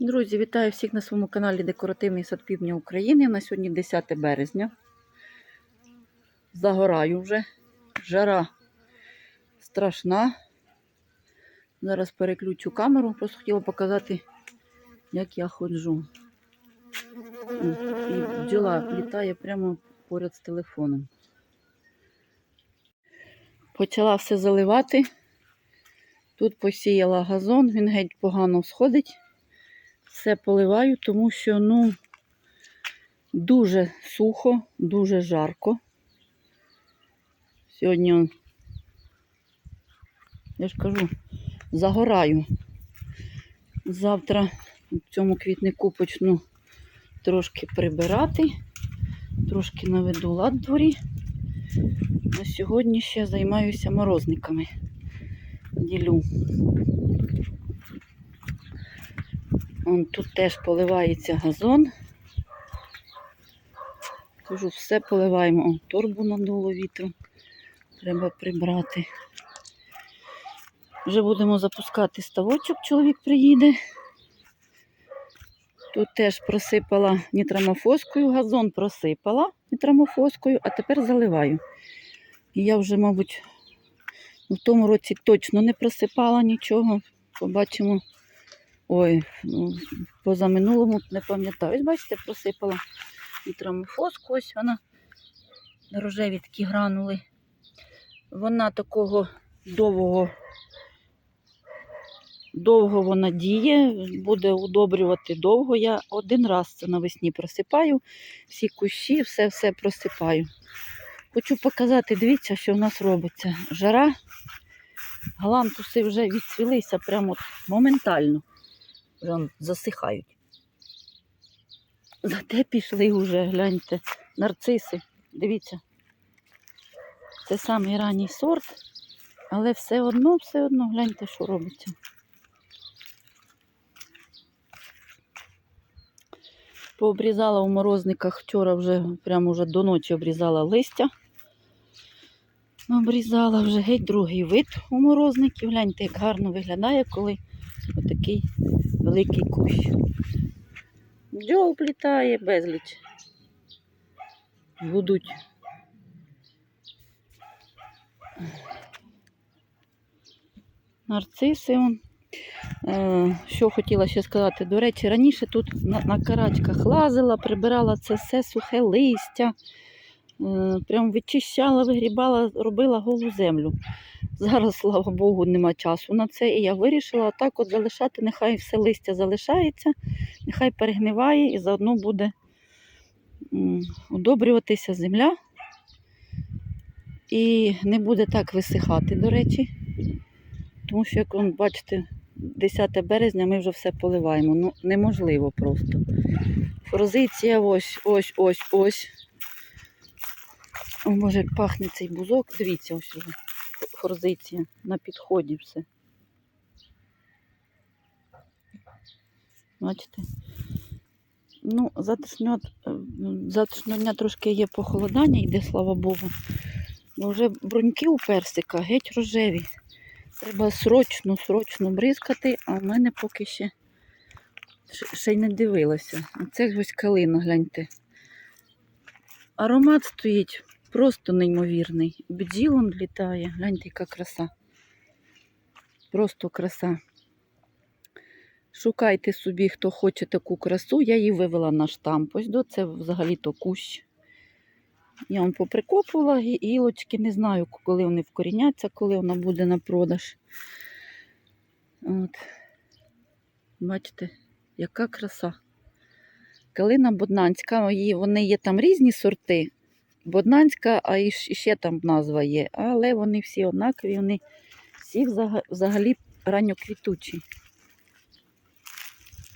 Друзі, вітаю всіх на своєму каналі Декоративний сад Півдня України. На сьогодні 10 березня. Загораю вже. Жара страшна. Зараз переключу камеру. Просто хотіла показати, як я ходжу. І бджола літає прямо поряд з телефоном. Почала все заливати. Тут посіяла газон, він геть погано сходить все поливаю, тому що ну, дуже сухо, дуже жарко. Сьогодні, я ж кажу, загораю. Завтра в цьому квітнику почну трошки прибирати, трошки наведу лад в дворі. На сьогодні ще займаюся морозниками. Ділю. Вон тут теж поливається газон. Кажу, все поливаємо. О, торбу надуло вітру. Треба прибрати. Вже будемо запускати ставочок, чоловік приїде. Тут теж просипала нітрамофоскою, газон просипала нітрамофоскою, а тепер заливаю. І я вже, мабуть, в тому році точно не просипала нічого. Побачимо. Ой, ну, позаминулому не пам'ятаю. Ось бачите, просипала нітрамофоску, ось вона рожеві такі гранули. Вона такого довгого, довго вона діє, буде удобрювати довго. Я один раз це навесні просипаю, всі кущі, все-все просипаю. Хочу показати, дивіться, що в нас робиться. Жара, галантуси вже відцвілися прямо моментально. Вже засихають. Зате пішли вже, гляньте, нарциси. Дивіться. Це самий ранній сорт, але все одно, все одно гляньте, що робиться. Пообрізала у морозниках вчора вже прямо вже до ночі обрізала листя. Обрізала вже геть другий вид у морозників. Гляньте, як гарно виглядає, коли отакий великий кущ. Бджол плітає безліч. Будуть. Нарциси. Е, що хотіла ще сказати? До речі, раніше тут на, карачках лазила, прибирала це все сухе листя, прям вичищала, вигрібала, робила голу землю. Зараз, слава Богу, нема часу на це. І я вирішила так от залишати, нехай все листя залишається, нехай перегниває і заодно буде удобрюватися земля. І не буде так висихати, до речі. Тому що, як ви бачите, 10 березня ми вже все поливаємо. Ну, неможливо просто. Форзиція ось, ось, ось, ось. О, може, як пахне цей бузок. Дивіться, ось уже. Форзиція. На підході все. Бачите? Ну, завтрашнього, е, дня трошки є похолодання, йде, слава Богу. Бо вже бруньки у персика геть рожеві. Треба срочно, срочно бризкати, а в мене поки ще- ще й не дивилася. А це ось калина, гляньте. Аромат стоїть просто неймовірний. Бджілон літає, гляньте, яка краса. Просто краса. Шукайте собі, хто хоче таку красу. Я її вивела на штамп. Ось до це взагалі-то кущ. Я вам поприкопувала гілочки, не знаю, коли вони вкоріняться, коли вона буде на продаж. От. Бачите, яка краса. Калина Боднанська, вони є там різні сорти. Боднанська, а і ще там назва є. Але вони всі однакові, вони всі взагалі ранньоквітучі.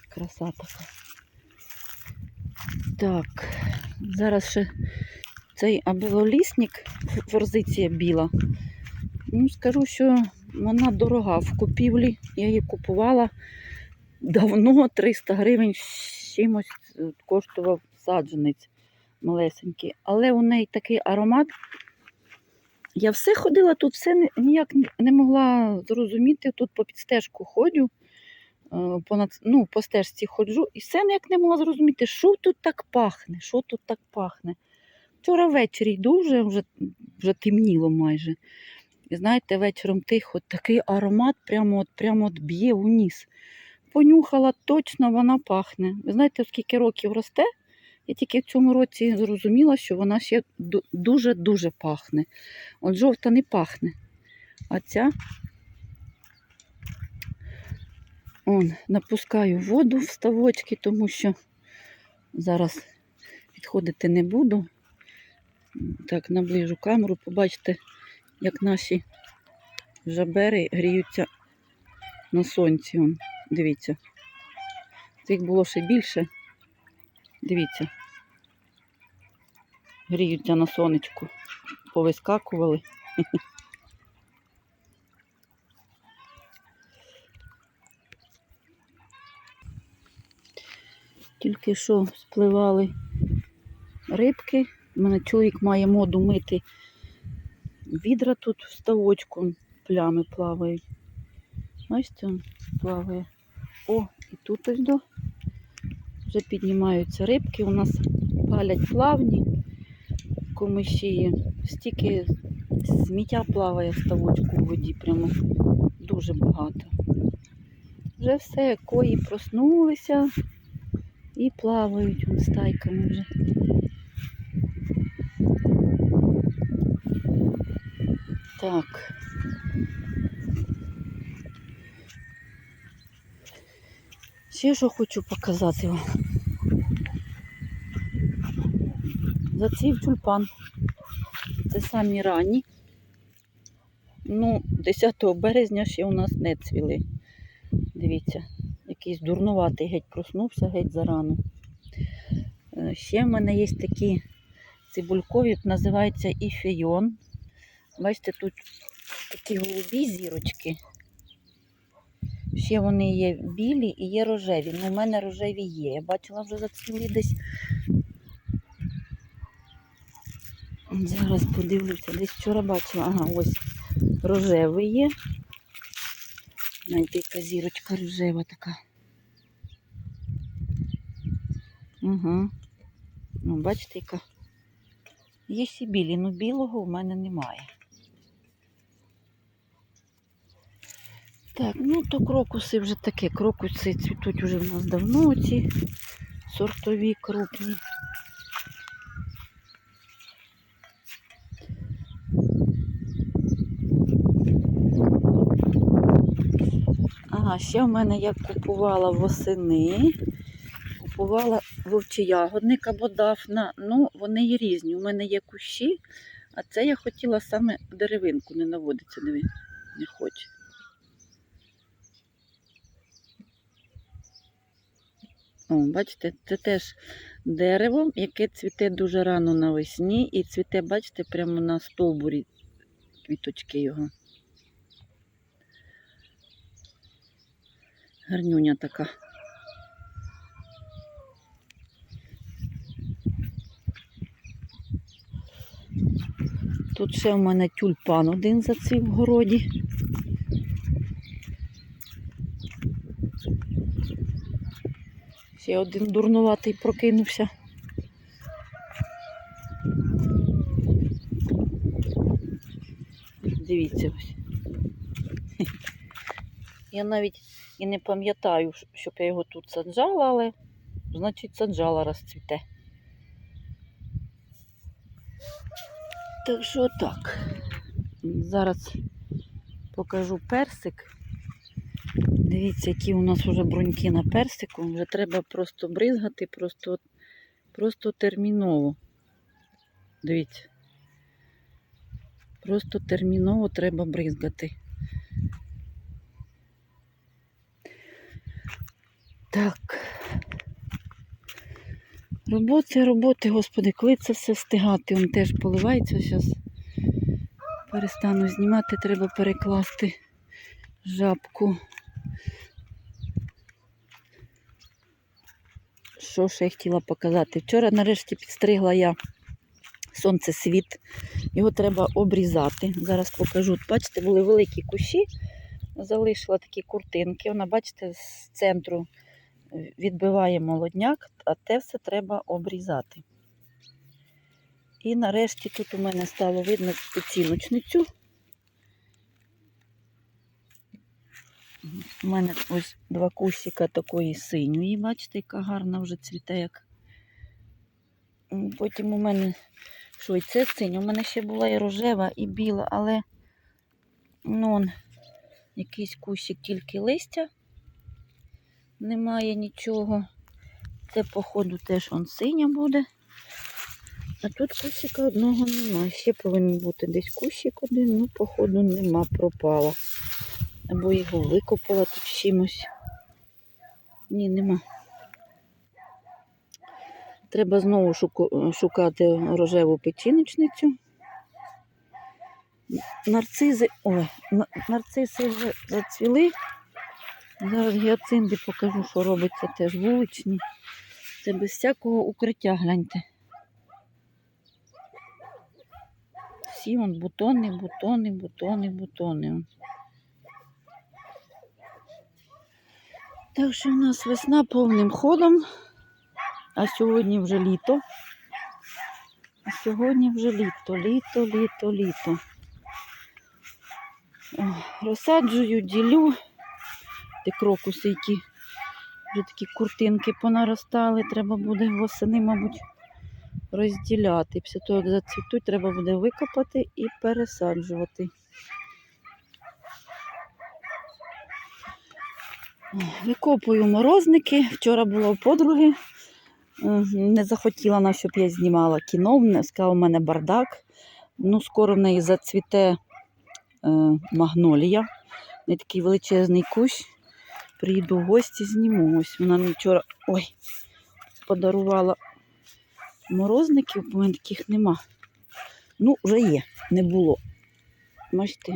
Краса така. Так, зараз ще цей абилолісник, форзиція біла. Ну, скажу, що вона дорога в купівлі. Я її купувала давно, 300 гривень чимось е, коштував саджанець малесенький. Але у неї такий аромат. Я все ходила тут, все ніяк не могла зрозуміти. Тут по підстежку ходжу. понад, ну, по стежці ходжу і все ніяк не могла зрозуміти, що тут так пахне, що тут так пахне. Вчора ввечері йду, вже, вже, вже темніло майже. І знаєте, вечором тихо, такий аромат прямо от, прямо от б'є у ніс. Понюхала, точно вона пахне. Ви знаєте, скільки років росте? Я тільки в цьому році зрозуміла, що вона ще дуже-дуже пахне. От жовта не пахне. А ця Он, напускаю воду в ставочки, тому що зараз підходити не буду. Так, наближу камеру, побачите, як наші жабери гріються на сонці. Он, дивіться. Цих було ще більше. Дивіться. Гріються на сонечку. Повискакували. Тільки що спливали рибки. У мене чоловік має моду мити відра тут в ставочку, плями плавають. Бачите, он плаває. О, і тут ось до. Вже піднімаються рибки. У нас палять плавні комиші. Стільки сміття плаває в ставочку в воді, прямо дуже багато. Вже все, кої проснулися і плавають вон стайками вже. Так. Ще що хочу показати вам. Зацвів тюльпан. Це самі ранні. Ну, 10 березня ще у нас не цвіли. Дивіться, якийсь дурнуватий геть проснувся геть зарано. Е, Ще в мене є такі цибулькові, називається іфейон. Бачите, тут такі голубі зірочки. Ще вони є білі і є рожеві. Ну, у мене рожеві є. Я бачила вже зацвіли десь. Зараз подивлюся, десь вчора бачила. Ага, ось рожевий є. Знаєте, яка зірочка рожева така. Угу. Ну, бачите, яка. Є ще білі, але білого в мене немає. Так, ну то крокуси вже таке. Крокуси цвітуть вже в нас давно, ці сортові крупні. Ага, ще в мене я купувала восени. Купувала вовчеягодник або дафна. Ну, вони є різні. У мене є кущі, а це я хотіла саме деревинку не наводиться, диви, не хоче. О, бачите, це теж дерево, яке цвіте дуже рано навесні і цвіте, бачите, прямо на стовбурі квіточки його. Гарнюня така. Тут ще в мене тюльпан один зацвів в городі. Ще один дурнуватий прокинувся. Дивіться ось. Я навіть і не пам'ятаю, щоб я його тут саджала, але значить саджала розцвіте. Так що так. Зараз покажу персик. Дивіться, які у нас вже бруньки на персику. Вже треба просто бризгати, просто, просто терміново. Дивіться. Просто терміново треба бризгати. Так. Роботи, роботи, господи, коли це все встигати, він теж поливається. Зараз перестану знімати, треба перекласти жабку. Що ще я хотіла показати? Вчора нарешті підстригла я сонцесвіт. Його треба обрізати. Зараз покажу. Бачите, були великі кущі, залишила такі куртинки. Вона, бачите, з центру відбиває молодняк, а те все треба обрізати. І нарешті тут у мене стало видно підсіночницю. У мене ось два кусика такої синьої, бачите, яка гарна вже цвіте як. Потім у мене, що і це синя, у мене ще була і рожева, і біла, але ну, он, якийсь кусик тільки листя. Немає нічого. Це, походу, теж он синя буде. А тут кусика одного немає. Ще повинен бути десь кусик один, ну, походу, нема, пропала. Або його викопала тут чимось. Ні, нема. Треба знову шукати рожеву печіночницю. Нарцизи, ой, на- нарциси вже зацвіли. Зараз гіацинди покажу, що робиться теж вуличні. Це без всякого укриття, гляньте. Всі вон бутони, бутони, бутони, бутони. Так що в нас весна повним ходом, а сьогодні вже літо. А сьогодні вже літо, літо, літо, літо. Розсаджую, ділю. Ті крокуси, які вже такі куртинки понаростали, треба буде восени, мабуть, розділяти. Після того, як зацвітуть, треба буде викопати і пересаджувати. Викопую морозники. Вчора була у подруги. Не захотіла вона, щоб я знімала кіно. Сказала, у мене бардак. Ну, скоро в неї зацвіте е, магнолія. Не такий величезний кущ. Приїду в гості, зніму. Ось вона мені вчора ой, подарувала морозників, у мене таких нема. Ну, вже є, не було. Бачите,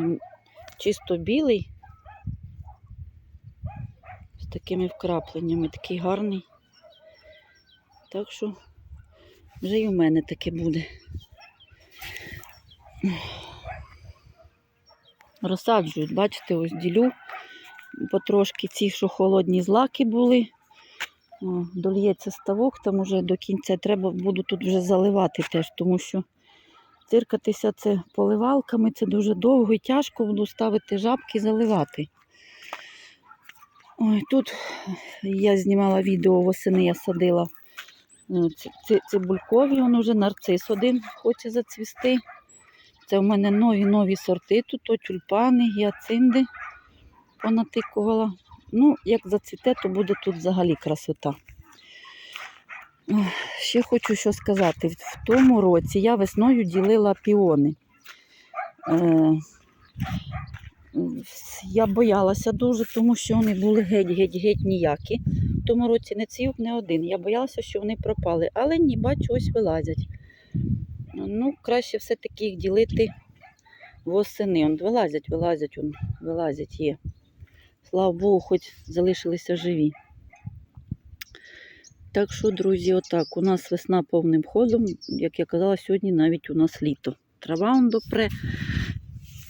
чисто білий. Такими вкрапленнями, такий гарний. Так що вже і в мене таке буде. Розсаджують, бачите, ось ділю потрошки ці, що холодні злаки були. О, дольється ставок, там уже до кінця треба буду тут вже заливати теж, тому що циркатися це поливалками, це дуже довго і тяжко буду ставити жабки заливати. Ой, тут я знімала відео восени, я садила е, цибулькові, він вже нарцис один хоче зацвісти. Це в мене нові нові сорти, тут то тюльпани, гіацинди понатикувала. Ну, як зацвіте, то буде тут взагалі красота. Ще хочу що сказати. В тому році я весною ділила піони. Я боялася дуже, тому що вони були геть-геть-геть ніякі. В тому році не цвів не один. Я боялася, що вони пропали. Але ні, бачу, ось вилазять. Ну, краще все-таки їх ділити восени. Он вилазять, вилазять, он, вилазять є. Слава Богу, хоч залишилися живі. Так що, друзі, отак. У нас весна повним ходом. Як я казала, сьогодні навіть у нас літо. Трава он допре.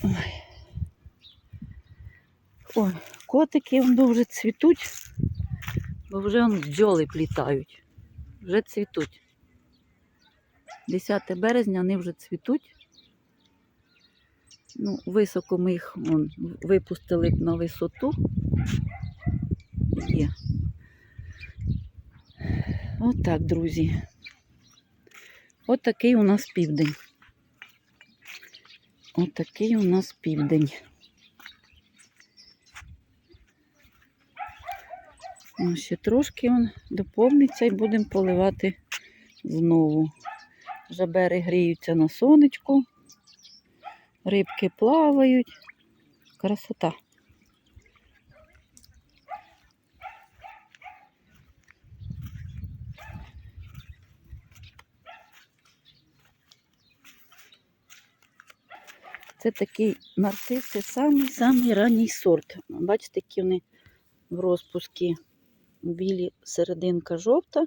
Ой. Ой, котики вже цвітуть, бо вже он бджоли плітають. Вже цвітуть. 10 березня вони вже цвітуть. Ну, високо ми їх вон, випустили на висоту. Є. Отак, друзі. Отакий у нас південь. Отакий у нас південь. Ще трошки він доповниться і будемо поливати знову. Жабери гріються на сонечку, рибки плавають. Красота. Це такий нарцис, це самий-самий ранній сорт. Бачите, які вони в розпускі білі, серединка жовта.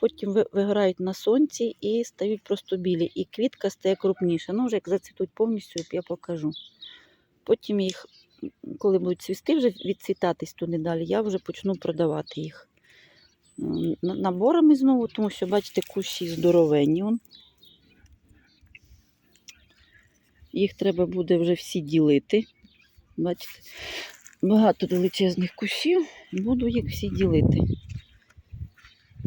Потім ви- вигорають на сонці і стають просто білі. І квітка стає крупніша. Ну, вже як зацвітуть повністю, я покажу. Потім їх коли будуть цвісти, вже відцвітатись туди далі, я вже почну продавати їх наборами знову, тому що, бачите, кущі здоровенні. Їх треба буде вже всі ділити. Бачите, багато величезних кущів, буду їх всі ділити.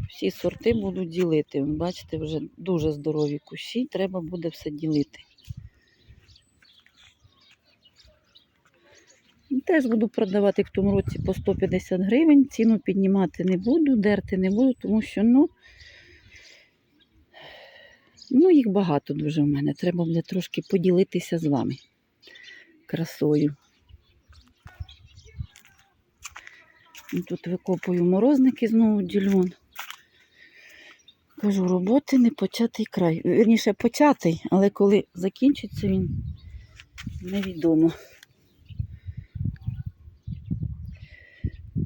Всі сорти буду ділити. Бачите, вже дуже здорові кущі, треба буде все ділити. Теж буду продавати в тому році по 150 гривень. Ціну піднімати не буду, дерти не буду, тому що ну, ну їх багато дуже в мене. Треба буде трошки поділитися з вами красою. Тут викопую морозники знову дільон. Кажу, роботи не початий край. Вірніше, початий, але коли закінчиться він, невідомо.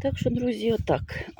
Так що, друзі, отак. От